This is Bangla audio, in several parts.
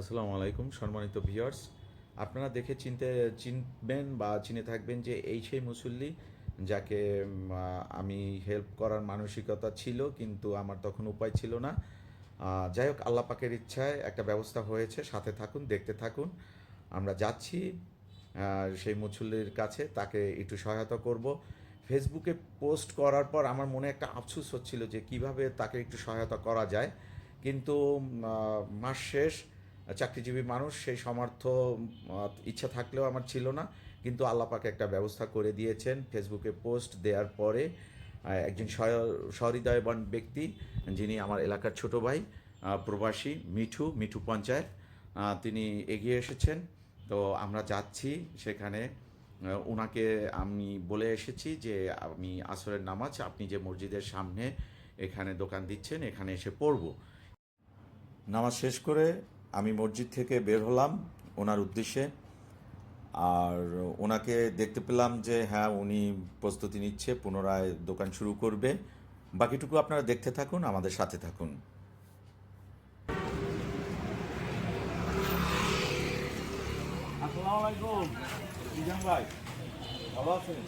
আসসালামু আলাইকুম, সম্মানিত ভিউয়ার্স। আপনারা দেখে চিনতে, চিনবেন বা চিনে থাকবেন যে এই সেই মুসল্লি, যাকে আমি হেল্প করার মানসিকতা ছিল, কিন্তু আমার তখন উপায় ছিল না। যাই হোক, আল্লাহ পাকের ইচ্ছায় একটা ব্যবস্থা হয়েছে, সাথে থাকুন, দেখতে থাকুন। আমরা যাচ্ছি সেই মুসল্লির কাছে, তাকে একটু সহায়তা করব। ফেসবুকে পোস্ট করার পর আমার মনে একটা আফসোস হচ্ছিল যে কীভাবে তাকে একটু সহায়তা করা যায়। কিন্তু মাস শেষ চাকরিজীবী মানুষ, সেই সমর্থ ইচ্ছা থাকলেও আমার ছিল না। কিন্তু আল্লাহ পাকে একটা ব্যবস্থা করে দিয়েছেন, ফেসবুকে পোস্ট দেওয়ার পরে একজন সহৃদয়বান ব্যক্তি যিনি আমার এলাকার ছোট ভাই প্রবাসী, মিঠু মিঠু পঞ্চায়েত তিনি এগিয়ে এসেছেন। তো আমরা যাচ্ছি সেখানে ওনাকে আমি বলে এসেছি যে, আমি আসরের নামাজ, আপনি যে মসজিদের সামনে এখানে দোকান দিচ্ছেন, এখানে এসে পড়ব। নামাজ শেষ করে আমি মসজিদ থেকে বের হলাম ওনার উদ্দেশ্যে। আর ওনাকে দেখতে পেলাম যে হ্যাঁ উনি প্রস্তুতি নিচ্ছে, পুনরায় দোকান শুরু করবে। বাকিটুকু আপনারা দেখতে থাকুন, আমাদের সাথে থাকুন। আসসালামু আলাইকুম ভাই, ভালো আছেন?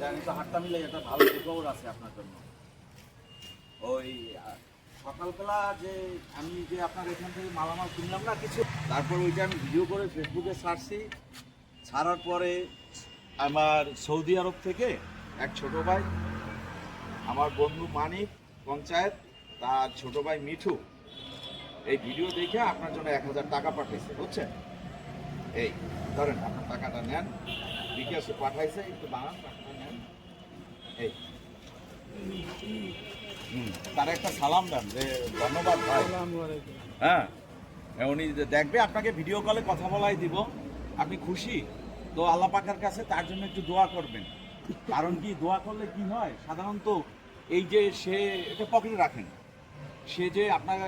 জানি তো হাটটা মিলে একটা ভালো খবর আছে আপনার জন্য। ওই সকালবেলা যে আমি যে আপনার এখান থেকে মালামাল কিনলাম না কিছু, তারপর ওইটা আমি ভিডিও করে ফেসবুকে ছাড়ছি ছাড়ার পরে আমার সৌদি আরব থেকে এক ছোট ভাই, আমার বন্ধু মানিক পঞ্চায়েত, তার ছোট ভাই মিঠু, এই ভিডিও দেখে আপনার জন্য এক হাজার টাকা পাঠিয়েছে বুঝছেন? এই, ধরেন আপনার টাকাটা নেন বিকাশে পাঠাইছে, একটু বানান, টাকাটা নেন। এই তার একটা সালাম দেন ধন্যবাদ ভাই। হ্যাঁ উনি দেখবে, আপনাকে ভিডিও কলে কথা বলাই দিব। আপনি খুশি? তো আল্লাহ পাকের কাছে তার জন্য একটু দোয়া করবেন। কারণ কি, দোয়া করলে কি হয়? সাধারণত এই যে সে, এটা পকেটে রাখেন। সে যে আপনার,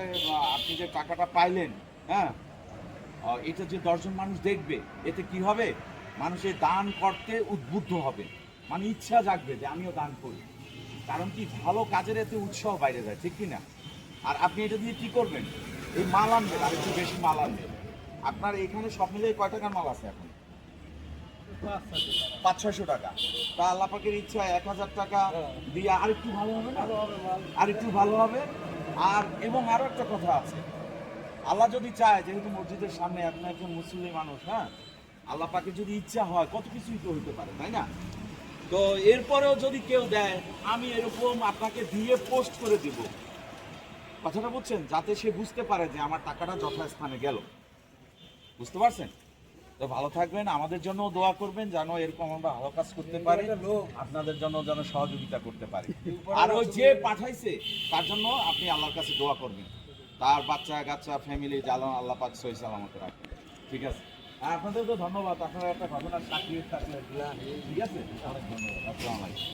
আপনি যে টাকাটা পাইলেন হ্যাঁ এটা যে দশজন মানুষ দেখবে, এতে কি হবে? মানুষের দান করতে উদ্বুদ্ধ হবে। মানে ইচ্ছা জাগবে যে আমিও দান করি। কারণ কি, ভালো কাজের এতে উৎসাহ বাইরে যায়, ঠিক কি না আর আপনি এটা দিয়ে কি করবেন? এই মাল আনবেন, আর একটু বেশি মাল আনবেন। আপনার এখানে সব মিলিয়ে কয় টাকার মাল আছে এখন? পাঁচ ছয়শো টাকা। তা আল্লাহ পাকের ইচ্ছা, এক হাজার টাকা দিয়ে আর একটু ভালো হবে না? আর একটু ভালো হবে। আর এবং আরও একটা কথা আছে। আল্লাহ যদি চায়, যেহেতু মসজিদের সামনে আপনি একজন মুসলিম মানুষ হ্যাঁ? আল্লাহ পাকে যদি ইচ্ছা হয়, কত কিছুই তো হইতে পারে, তাই না? তো এরপরেও যদি কেউ দেয় আমি এরকম আপনাকে দিয়ে পোস্ট করে দিব। কথাটা বুঝছেন? যাতে সে বুঝতে পারে যে আমার টাকাটা যথাস্থানে গেল। বুঝতে পারছেন? তো ভালো থাকবেন আমাদের জন্য দোয়া করবেন যেন এরকম আমরা ভালো কাজ করতে পারি আপনাদের জন্য যেন সহযোগিতা করতে পারি। আর ওই যে পাঠাইছে তার জন্য আপনি আল্লাহর কাছে দোয়া করবেন। তার বাচ্চা কাচ্চা ফ্যামিলি জ্বালান আল্লাহ পাক সহি সালামতে রাখবেন ঠিক আছে? আপনাদেরকে ধন্যবাদ। আপনারা একটা ঘটনার সাক্ষী থাকলে ঠিক আছে? অনেক ধন্যবাদ। আসসালামু আলাইকুম।